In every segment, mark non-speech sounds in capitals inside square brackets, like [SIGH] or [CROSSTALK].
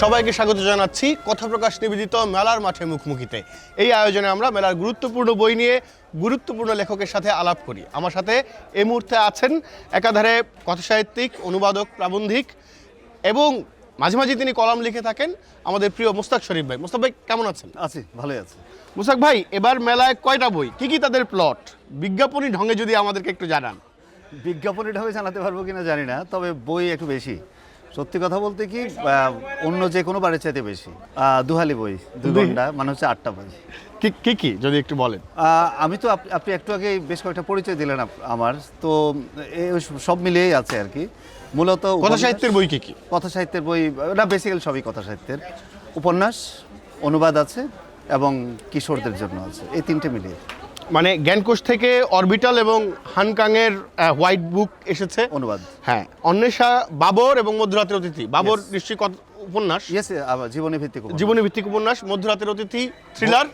সবাইকে স্বাগত জানাচ্ছি কথা প্রকাশ নিবেদিত মেলার মাঠে মুখোমুখিতে। এই আয়োজনে আমরা মেলার গুরুত্বপূর্ণ বই নিয়ে গুরুত্বপূর্ণ লেখকের সাথে আলাপ করি। আমার সাথে এই মুহূর্তে আছেন একাধারে কথাসাহিত্যিক, অনুবাদক, প্রাবন্ধিক এবং মাঝে মাঝে তিনি কলাম লিখে থাকেন আমাদের প্রিয় মুস্তাক শরীফ ভাই। মুস্তাক ভাই কেমন আছেন? আছি ভালো আছে। মুস্তাক ভাই এবার মেলায় কয়টা বই? কি কি তাদের প্লট বিজ্ঞাপনী ঢঙে যদি আমাদেরকে একটু জানান। বিজ্ঞাপনী ঢঙে জানাতে পারব কিনা জানি না তবে বই একটু বেশি। সত্যি কথা বলতে কি অন্য যে কোনো বারের চাইতে বেশি। দুহালি বই দু ঘণ্টা মানে হচ্ছে আটটা বই। কি কি কি যদি একটু বলেন? আমি তো আপ- আপনি একটু আগে বেশ কয়েকটা পরিচয় দিলেন আমার। তো সব মিলিয়েই আছে আর কি। মূলত কথা সাহিত্যের বই কি কি? কথা সাহিত্যের বই না বেসিক্যালি সবই কথা সাহিত্যের। উপন্যাস অনুবাদ আছে এবং কিশোরদের জন্য আছে এই তিনটে মিলিয়ে। মানে জ্ঞানকোষ থেকে অরবিটাল এবং হানকাংয়ের হোয়াইট বুক এসেছে। অনুবাদ। হ্যাঁ অন্বেষা বাবর এবং মধ্যরাতের অতিথি। বাবর. নিশ্চয়ই কত- উপন্যাস? ইয়েস জীবনী ভিত্তিক। জীবনী ভিত্তিক উপন্যাস মধ্যরাতের অতিথি থ্রিলার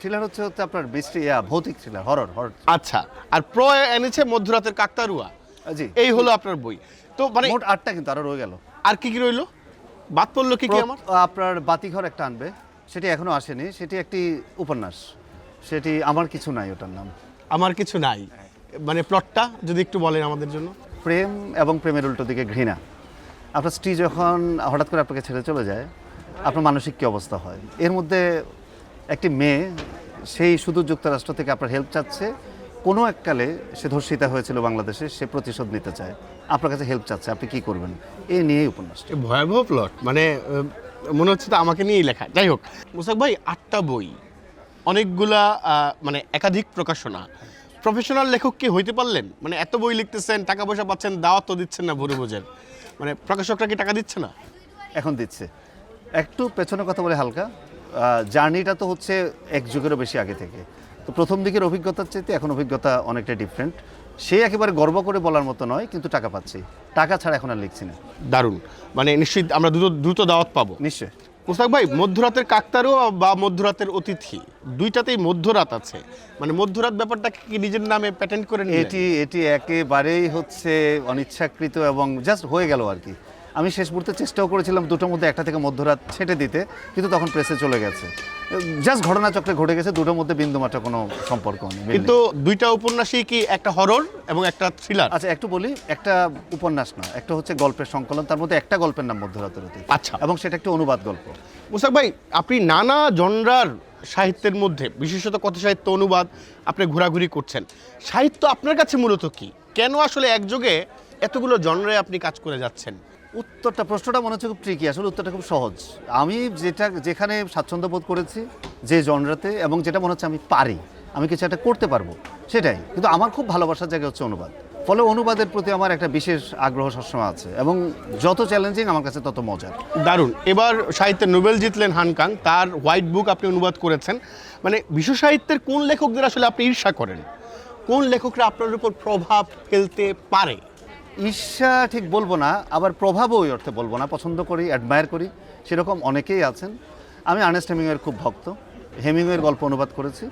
থ্রিলার হচ্ছে হচ্ছে আপনার বৃষ্টি ভৌতিক থ্রিলার হরর হরর আচ্ছা আর প্র এনেছে মধ্যরাতের কাকতারুয়া। জি। এই হলো আপনার বই। তো মানে মোট আটটা কিন্তু আরও রয়ে গেল। আর কি কি রইল? বাদ পড়ল কি কি আমার? আপনার বাতিঘর একটা আনবে। সেটি এখনও আসেনি সেটি একটি উপন্যাস। সেটি আমার কিছু নাই ওটার নাম। আমার কিছু নাই। মানে প্লটটা যদি একটু বলেন আমাদের জন্য। প্রেম এবং প্রেমের উল্টো দিকে ঘৃণা। আপনার স্ত্রী যখন হঠাৎ করে আপনাকে ছেড়ে চলে যায় আপনার মানসিক কী অবস্থা হয়? এর মধ্যে একটি মেয়ে সেই শুধু যুক্তরাষ্ট্র থেকে আপনার হেল্প চাচ্ছে। কোনো এককালে সে ধর্ষিতা হয়েছিল বাংলাদেশে সে প্রতিশোধ নিতে চায়। আপনার কাছে হেল্প চাচ্ছে আপনি কি করবেন? এই নিয়েই উপন্যাস। ভয়াবহ প্লট মানে মনে হচ্ছে তো আমাকে নিয়েই লেখা। যাই হোক মুসাক ভাই আটটা বই। অনেকগুলা মানে একাধিক প্রকাশনা। প্রফেশনাল লেখক কি হইতে পারলেন? মানে এত বই লিখতেছেন টাকা পয়সা পাচ্ছেন দাওয়াত তো দিচ্ছেন না ভুরু বোঝের মানে প্রকাশকরা কি টাকা দিচ্ছে না? এখন দিচ্ছে। একটু পেছনে কথা বলে হালকা। জার্নিটা তো হচ্ছে এক যুগেরও বেশি আগে থেকে। তো প্রথম দিকের অভিজ্ঞতার চাইতে এখন অভিজ্ঞতা অনেকটা ডিফারেন্ট সে একেবারে গর্ব করে বলার মতো নয় কিন্তু টাকা পাচ্ছি। টাকা ছাড়া এখন আর লিখছি না। দারুণ। মানে নিশ্চিত আমরা দ্রুত দ্রুত দাওয়াত পাবো। নিশ্চয় মুস্তাক ভাই, মধ্যরাতের কাকতারও বা মধ্যরাতের অতিথি, দুইটাতেই মধ্যরাত আছে মানে মধ্যরাত ব্যাপারটা কি নিজের নামে প্যাটেন্ট করে? এটি এটি একেবারেই হচ্ছে অনিচ্ছাকৃত এবং জাস্ট হয়ে গেল আর কি আমি শেষ মুহূর্তে চেষ্টাও করেছিলাম দুটোর মধ্যে একটা থেকে মধ্যরাত ছেটে দিতে কিন্তু তখন প্রেসে চলে গেছে। জাস্ট ঘটনাচক্রে ঘটে গেছে দুটোর মধ্যে বিন্দু বিন্দুমাত্র কোনো সম্পর্ক নেই কিন্তু দুইটা উপন্যাসই কি একটা হরর এবং একটা থ্রিলার আচ্ছা একটু বলি একটা উপন্যাস না একটা হচ্ছে গল্পের সংকলন তার মধ্যে একটা গল্পের নাম মধ্যরাতের অতীত আচ্ছা। এবং সেটা একটা অনুবাদ গল্প। মুসাক ভাই আপনি নানা জনরার সাহিত্যের মধ্যে বিশেষত কথা সাহিত্য অনুবাদ আপনি ঘোরাঘুরি করছেন সাহিত্য আপনার কাছে মূলত কি? কেন আসলে একযোগে এতগুলো জনরে আপনি কাজ করে যাচ্ছেন? উত্তরটা, প্রশ্নটা মনে হচ্ছে খুব ট্রিকি আসলে উত্তরটা খুব সহজ। আমি যেটা, যেখানে স্বাচ্ছন্দ্য বোধ করেছি, যে জনরাতে, এবং যেটা মনে হচ্ছে আমি পারি, আমি কিছু একটা করতে পারব, সেটাই। কিন্তু আমার খুব ভালোবাসার জায়গা হচ্ছে অনুবাদ। ফলে অনুবাদের প্রতি আমার একটা বিশেষ আগ্রহ সবসময় আছে, এবং যত চ্যালেঞ্জিং আমার কাছে তত মজার। দারুণ। এবার সাহিত্যের নোবেল জিতলেন হানকাং তার হোয়াইট বুক আপনি অনুবাদ করেছেন। মানে বিশ্ব সাহিত্যের কোন লেখকদের আসলে আপনি ঈর্ষা করেন? কোন লেখকরা আপনার উপর প্রভাব ফেলতে পারে? ঈর্ষা ঠিক বলব না আবার প্রভাবও ওই অর্থে বলব না। পছন্দ করি অ্যাডমায়ার করি সেরকম অনেকেই আছেন। আমি আর্নেস্ট হেমিংয়ের খুব ভক্ত। হেমিংয়ের গল্প অনুবাদ করেছি।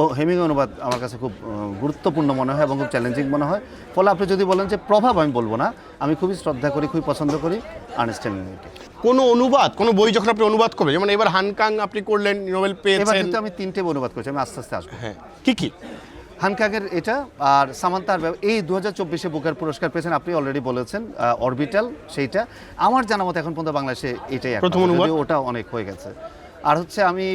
ও হেমিং অনুবাদ আমার কাছে খুব গুরুত্বপূর্ণ মনে হয় এবং খুব চ্যালেঞ্জিং মনে হয়। ফলে আপনি যদি বলেন যে প্রভাব আমি বলব না আমি খুবই শ্রদ্ধা করি খুবই পছন্দ করি আর্নেস্ট হেমিংয়েরকে কোনো অনুবাদ কোনো বই যখন আপনি অনুবাদ করবেন যেমন এবার হানকাং আপনি করলেন নোবেল এবার কিন্তু আমি তিনটে অনুবাদ করেছি আমি আস্তে আস্তে আসব। হ্যাঁ কি কি? হানকাগের এটা আর সামান্তার এই দু হাজার চব্বিশে বুকের পুরস্কার পেয়েছেন আপনি অলরেডি বলেছেন অরবিটাল সেইটা। আমার জানা মতো এখন পর্যন্ত বাংলাদেশে এটাই প্রথম ওটা অনেক হয়ে গেছে। আর হচ্ছে আমি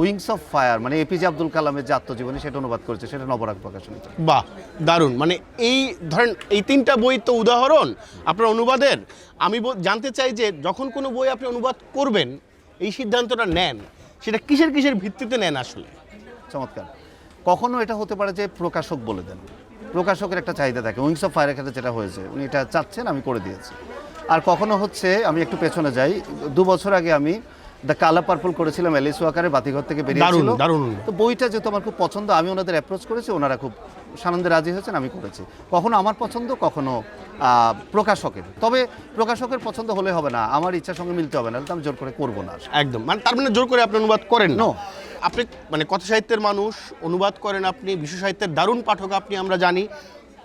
উইংস অফ ফায়ার মানে এপিজে আব্দুল কালামের যে আত্মজীবনী সেটা অনুবাদ করেছি সেটা নবরাগ প্রকাশনী। বাহ দারুণ। মানে এই ধরেন এই তিনটা বই তো উদাহরণ আপনার অনুবাদের। আমি জানতে চাই যে যখন কোনো বই আপনি অনুবাদ করবেন এই সিদ্ধান্তটা নেন সেটা কিসের কিসের ভিত্তিতে নেন আসলে? চমৎকার। কখনো এটা হতে পারে যে প্রকাশক বলে দেন। প্রকাশকের একটা চাহিদা থাকে। উইংস অফ ফায়ারের ক্ষেত্রে যেটা হয়েছে উনি এটা চাচ্ছেন আমি করে দিয়েছি। আর কখনো হচ্ছে আমি একটু পেছনে যাই দু বছর আগে আমি দ্য কালা পার্পল করেছিলাম এলিস ওয়াকারের বাতিঘর থেকে বেরিয়েছিল। তো বইটা যেহেতু আমার খুব পছন্দ আমি ওনাদের অ্যাপ্রোচ করেছি ওনারা খুব সানন্দে রাজি হয়েছেন আমি করেছি। কখনো আমার পছন্দ কখনো আহ, প্রকাশকের। তবে প্রকাশকের পছন্দ হলে হবে না আমার ইচ্ছার সঙ্গে মিলতে হবে না তো আমি জোর করে করব না। একদম। মানে তার মানে জোর করে আপনি অনুবাদ করেন না. আপনি মানে কথা সাহিত্যের মানুষ, অনুবাদ করেন আপনি বিশ্ব সাহিত্যের দারুণ পাঠক আপনি, আমরা জানি।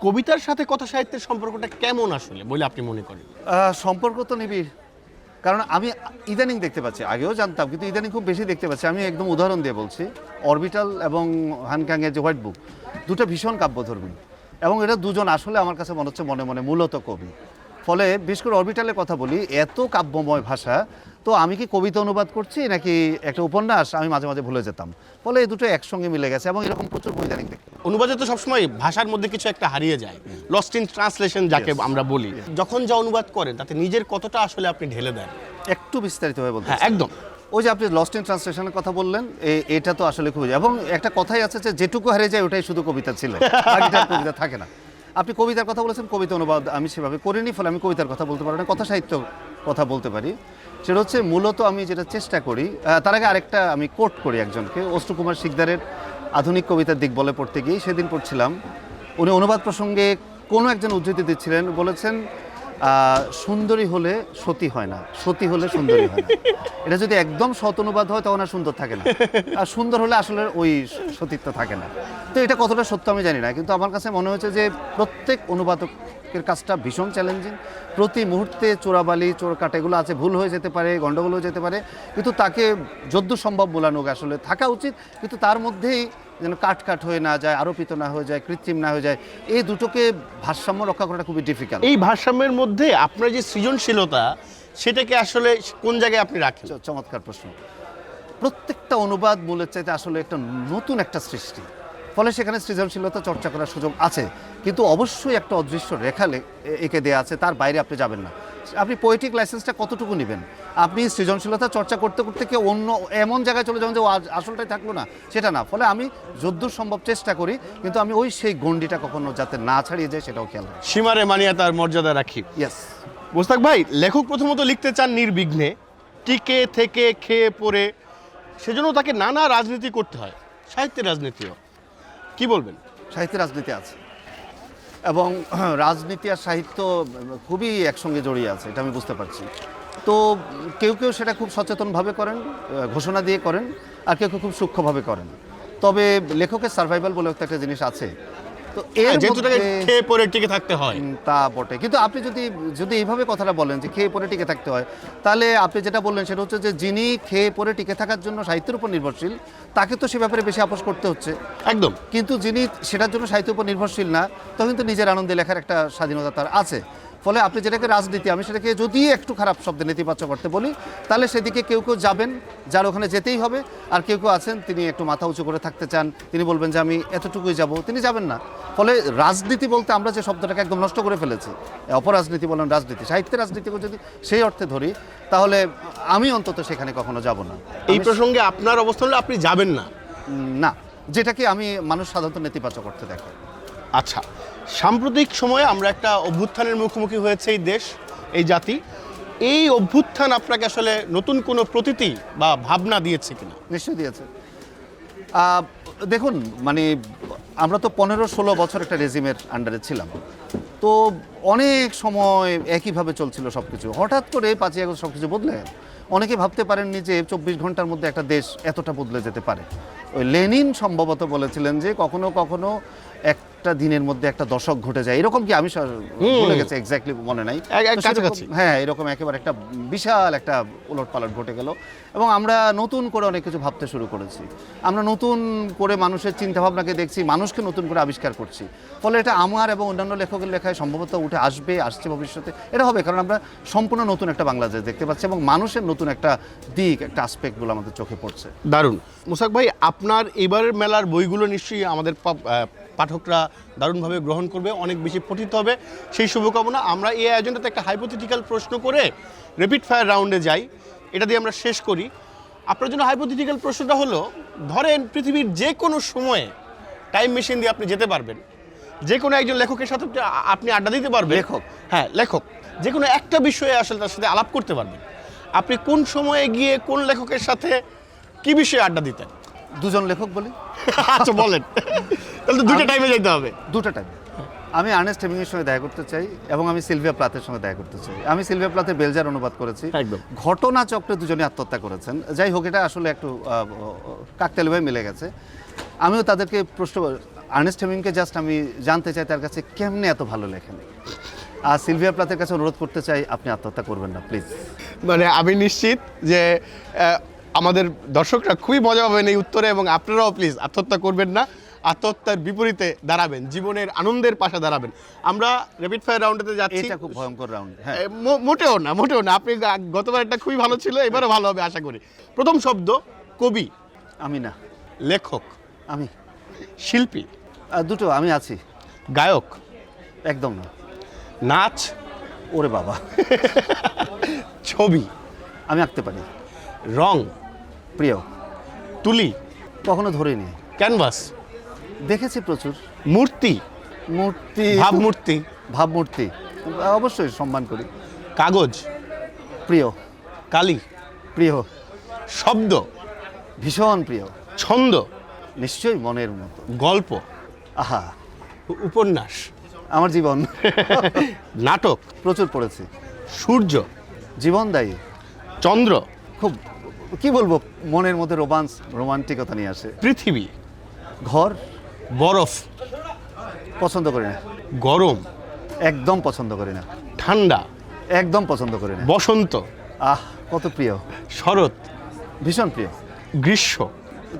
কবিতার সাথে কথা সাহিত্যের সম্পর্কটা কেমন আসলে, বলে আপনি মনে করেন? সম্পর্ক তো নিবিড়। কারণ আমি ইদানিং দেখতে পাচ্ছি, আগেও জানতাম, কিন্তু ইদানিং খুব বেশি দেখতে পাচ্ছি। আমি একদম উদাহরণ দিয়ে বলছি অরবিটাল এবং হানকাংয়ের যে হোয়াইট বুক দুটো ভীষণ কাব্যধর্মী। এবং এটা দুজন আসলে আমার কাছে মনে হচ্ছে মনে মনে মূলত কবি। ফলে বিশেষ করে অরবিটালের কথা বলি এত কাব্যময় ভাষা তো আমি কি কবিতা অনুবাদ করছি নাকি একটা উপন্যাস? আমি মাঝে মাঝে ভুলে যেতাম। ফলে এই দুটো একসঙ্গে মিলে গেছে এবং এরকম প্রচুর বই দেখি। অনুবাদে তো সবসময় ভাষার মধ্যে কিছু একটা হারিয়ে যায়। লস্ট ইন ট্রান্সলেশন যাকে আমরা বলি। যখন যা অনুবাদ করেন তাতে নিজের কতটা আসলে আপনি ঢেলে দেন? একটু বিস্তারিতভাবে বলতে হ্যাঁ একদম। ওই যে আপনি লস্ট ইন ট্রান্সলেশনের কথা বললেন এটা তো আসলে খুবই এবং একটা কথাই আছে যে যেটুকু হারিয়ে যায় ওটাই শুধু কবিতা ছিল। বাকিটা কবিতা থাকে না। আপনি কবিতার কথা বলেছেন, কবিতা অনুবাদ আমি সেভাবে করিনি, ফলে আমি কবিতার কথা বলতে পারি না, কথা সাহিত্য কথা বলতে পারি। সেটা হচ্ছে মূলত আমি যেটা চেষ্টা করি তার আগে আরেকটা আমি কোট করি একজনকে অষ্টু কুমার শিকদারের আধুনিক কবিতার দিক বলে পড়তে গিয়ে সেদিন পড়ছিলাম। উনি অনুবাদ প্রসঙ্গে কোনো একজন উদ্ধৃতি দিচ্ছিলেন, বলেছেন সুন্দরী হলে সতী হয় না, সতী হলে সুন্দরী হয় না। এটা যদি একদম সৎ অনুবাদ হয়, তখন আর সুন্দর থাকে না। আর সুন্দর হলে আসলে ওই সতীত্ব থাকে না। তো এটা কতটা সত্য আমি জানি না, কিন্তু আমার কাছে মনে হয়েছে যে প্রত্যেক অনুবাদকের কাজটা ভীষণ চ্যালেঞ্জিং প্রতি মুহূর্তে চোরাবালি চোর কাটা এগুলো আছে, ভুল হয়ে যেতে পারে গণ্ডগোল হয়ে যেতে পারে, কিন্তু তাকে যদ্দূর সম্ভব বোলানো আসলে থাকা উচিত, কিন্তু তার মধ্যেই যেন কাট কাট হয়ে না যায় আরোপিত না হয়ে যায় কৃত্রিম না হয়ে যায় এই দুটোকে ভারসাম্য রক্ষা করাটা খুবই ডিফিকাল্ট এই ভারসাম্যের মধ্যে আপনার যে সৃজনশীলতা সেটাকে আসলে কোন জায়গায় আপনি রাখেন? চমৎকার প্রশ্ন। প্রত্যেকটা অনুবাদ মূলের চাইতে আসলে একটা নতুন একটা সৃষ্টি। ফলে সেখানে সৃজনশীলতা চর্চা করার সুযোগ আছে। কিন্তু অবশ্যই একটা অদৃশ্য রেখা এঁকে দেওয়া আছে তার বাইরে আপনি যাবেন না। আপনি পোয়েটিক লাইসেন্সটা কতটুকু নেবেন? আপনি সৃজনশীলতা চর্চা করতে করতে কি অন্য এমন জায়গায় চলে যাবেন যে আসলটাই থাকল না সেটা না। ফলে আমি যদ্দূর সম্ভব চেষ্টা করি কিন্তু আমি ওই সেই গণ্ডিটা কখনো যাতে না ছাড়িয়ে যায় সেটাও খেয়াল রাখি। সীমারে মানিয়া তার মর্যাদা রাখি। ইয়েস মোস্তাক ভাই লেখক প্রথমত লিখতে চান নির্বিঘ্নে টিকে থেকে খেয়ে পড়ে সেজন্য তাকে নানা রাজনীতি করতে হয় সাহিত্যের রাজনীতিও। কি বলবেন? সাহিত্যে রাজনীতি আছে। এবং [CLEARS THROAT] রাজনীতি আর সাহিত্য খুবই একসঙ্গে জড়িয়ে আছে, এটা আমি বুঝতে পারছি। তো কেউ কেউ সেটা খুব সচেতনভাবে করেন ঘোষণা দিয়ে করেন, আর কেউ কেউ খুব সূক্ষ্মভাবে করেন। তবে লেখকের সার্ভাইভাল বলে একটা জিনিস আছে তো এর যেহেতু খেয়ে পড়ে টিকে থাকতে হয়। তা বটে। কিন্তু আপনি যদি যদি এইভাবে কথাটা বলেন যে খেয়ে পরে টিকে থাকতে হয় তাহলে আপনি যেটা বললেন সেটা হচ্ছে যে যিনি খেয়ে পরে টিকে থাকার জন্য সাহিত্যের উপর নির্ভরশীল তাকে তো সে ব্যাপারে বেশি আপোষ করতে হচ্ছে। একদম। কিন্তু যিনি সেটার জন্য সাহিত্যের উপর নির্ভরশীল না তখন তো নিজের আনন্দে লেখার একটা স্বাধীনতা তার আছে। ফলে আপনি যেটাকে রাজনীতি আমি সেটাকে যদি একটু খারাপ শব্দে নেতিবাচক করতে বলি তাহলে সেদিকে কেউ কেউ যাবেন যার ওখানে যেতেই হবে আর কেউ কেউ আছেন তিনি একটু মাথা উঁচু করে থাকতে চান তিনি বলবেন যে আমি এতটুকুই যাব তিনি যাবেন না। ফলে রাজনীতি বলতে আমরা যে শব্দটাকে একদম নষ্ট করে ফেলেছি অপরাজনীতি বলেন রাজনীতি সাহিত্যের রাজনীতিকে যদি সেই অর্থে ধরি তাহলে আমি অন্তত সেখানে কখনো যাব না। এই প্রসঙ্গে আপনার অবস্থান হলে আপনি যাবেন না। না যেটাকে আমি মানুষ সাধারণত নেতিবাচক করতে দেখে। আচ্ছা সাম্প্রতিক সময়ে আমরা একটা অভ্যুত্থানের মুখোমুখি হয়েছে এই দেশ, এই জাতি। এই অভ্যুত্থান আপনাকে আসলে নতুন কোনো প্রতীতি বা ভাবনা দিয়েছে কিনা? নিশ্চয় দিয়েছে। দেখুন মানে আমরা তো পনেরো ষোলো বছর একটা রেজিমের আন্ডারে ছিলাম। তো অনেক সময় একইভাবে চলছিল সব কিছু হঠাৎ করে পাঁচই আগস্ট সব কিছু বদলে গেল। অনেকে ভাবতে পারেননি যে চব্বিশ ঘণ্টার মধ্যে একটা দেশ এতটা বদলে যেতে পারে। ওই লেনিন সম্ভবত বলেছিলেন যে কখনো কখনো একটা দিনের মধ্যে একটা দশক ঘটে যায়। এরকম কি আমি ভুলে গেছি এক্স্যাক্টলি মনে নাই। হ্যাঁ এরকম একেবারে একটা বিশাল একটা উলট পালট ঘটে গেল। এবং আমরা নতুন করে অনেক কিছু ভাবতে শুরু করেছি। আমরা নতুন করে মানুষের চিন্তাভাবনাকে দেখছি মানুষকে নতুন করে আবিষ্কার করছি। ফলে এটা আমার এবং অন্যান্য লেখকের লেখায় সম্ভবত উঠে আসবে, আসছে ভবিষ্যতে, এটা হবে। কারণ আমরা সম্পূর্ণ নতুন একটা বাংলাদেশ দেখতে পাচ্ছি এবং মানুষের নতুন একটা দিক, একটা আসপেক্টগুলো আমাদের চোখে পড়ছে। দারুণ। মুসাক ভাই, আপনার এবারের মেলার বইগুলো নিশ্চয়ই আমাদের পাঠকরা দারুণভাবে গ্রহণ করবে, অনেক বেশি পঠিত হবে। সেই শুভকামনা, আমরা এই আয়োজনটাতে একটা হাইপোথেটিক্যাল প্রশ্ন করে রেপিড ফায়ার রাউন্ডে যাই। এটা দিয়ে আমরা শেষ করি। আপনার জন্য হাইপোথেটিক্যাল প্রশ্নটা হলো, ধরেন পৃথিবীর যে কোনো সময়ে টাইম মেশিন দিয়ে আপনি যেতে পারবেন। যে কোনো একজন লেখকের সাথে আপনি- আড্ডা দিতে পারবেন। লেখক? হ্যাঁ লেখক। যে কোনো একটা বিষয়ে আসলে তার সাথে আলাপ করতে পারবেন। আপনি কোন সময়ে গিয়ে কোন লেখকের সাথে কি বিষয়ে আড্ডা দিতেন? দুজন লেখক বলি। [LAUGHS] আচ্ছা বলেন। তাহলে তো দুটো টাইমে যেতে হবে। দুটো টাইম আমি আর্নেস্ট হেমিংয়ের সঙ্গে দেখা করতে চাই এবং আমি সিলভিয়া প্লাথের সঙ্গে দেখা করতে চাই। আমি সিলভিয়া প্লাতের বেলজার অনুবাদ করেছি। একদম। ঘটনা চক্রে দুজনে আত্মহত্যা করেছেন। যাই হোক এটা আসলে একটু কাকতালিভাবে মিলে গেছে। আমিও তাদেরকে প্রশ্ন আর্নেস্ট হেমিংকে জাস্ট আমি জানতে চাই তার কাছে কেমনে এত ভালো লেখেন? আর সিলভিয়া প্লাতের কাছে অনুরোধ করতে চাই আপনি আত্মহত্যা করবেন না প্লিজ মানে আমি নিশ্চিত যে আমাদের দর্শকরা খুবই মজা পাবেন এই উত্তরে এবং আপনারাও প্লিজ আত্মহত্যা করবেন না আত্মহত্যার বিপরীতে দাঁড়াবেন জীবনের আনন্দের পাশে দাঁড়াবেন। আমরা র্যাপিড ফায়ার রাউন্ডেতে যাচ্ছি। এটা খুব ভয়ঙ্কর রাউন্ড হ্যাঁ। মোটেও না মোটেও না আপনি গতবার একটা খুবই ভালো ছিল এবারও ভালো হবে আশা করি। প্রথম শব্দ কবি। আমি না। লেখক। আমি। শিল্পী। দুটো আমি আছি। গায়ক? একদম। না নাচ? ওরে বাবা। ছবি? আমি আঁকতে পারি। রং? প্রিয়। তুলি? কখনো ধরিনি। ক্যানভাস? দেখেছি প্রচুর। মূর্তি? মূর্তি। ভাবমূর্তি? ভাবমূর্তি। অবশ্যই সম্মান করি। কাগজ? প্রিয়। কালি? প্রিয়। শব্দ? ভীষণ প্রিয়। ছন্দ? নিশ্চয়ই মনের মতো। গল্প? আহা উপন্যাস। আমার জীবন। [LAUGHS] নাটক। প্রচুর পড়েছি। সূর্য। জীবনদায়ী চন্দ্র। খুব কি বলব মনের মধ্যে রোমান্স রোমান্টিকতা নিয়ে আসে। পৃথিবী। ঘর। বরফ। পছন্দ করি না। গরম। একদম পছন্দ করি না। ঠান্ডা। একদম পছন্দ করি না। বসন্ত। আহ কত প্রিয়। শরৎ। ভীষণ প্রিয়। গ্রীষ্ম।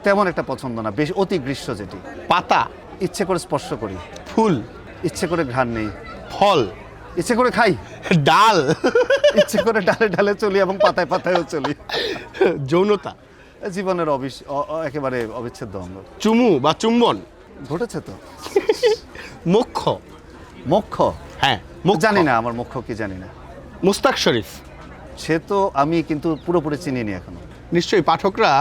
তেমন একটা পছন্দ না বেশ অতি গ্রীষ্ম যেটি। পাতা। ইচ্ছে করে স্পর্শ করি। ফুল? ইচ্ছে করে ঘ্রাণ নেই। ফল? ইচ্ছে করে খাই। ডাল? ইচ্ছে করে ডালে ডালে চলি এবং পাতায় পাতায়ও চলি। যৌনতা? জীবনের অবিস একেবারে অবিচ্ছেদ্য অঙ্গ। চুমু বা চুম্বন? ঘটেছে তো। মুখ্য মোক্ষ? হ্যাঁ মুখ্য। জানি না আমার মোক্ষ কি জানি না। মুস্তাক শরীফ? সে তো আমি কিন্তু পুরোপুরি চিনিনি এখনও। নিশ্চয়ই পাঠকরা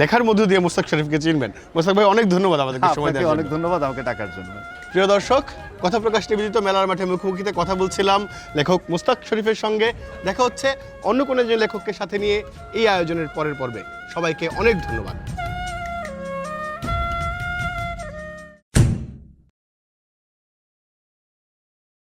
লেখার মধ্য দিয়ে মোস্তাক শরীফকে চিনবেন। মোস্তাক ভাই অনেক ধন্যবাদ আমাদেরকে সময় আপনাকে দেওয়ার অনেক ধন্যবাদ আমাকে ডাকার জন্য। প্রিয় দর্শক কথা প্রকাশ নিবেদিত মেলার মাঠে মুখোমুখিতে কথা বলছিলাম। লেখক মোস্তাক শরীফের সঙ্গে দেখা হচ্ছে অন্য কোনো একজন লেখককে সাথে নিয়ে এই আয়োজনের পরের পর্বে। সবাইকে অনেক ধন্যবাদ।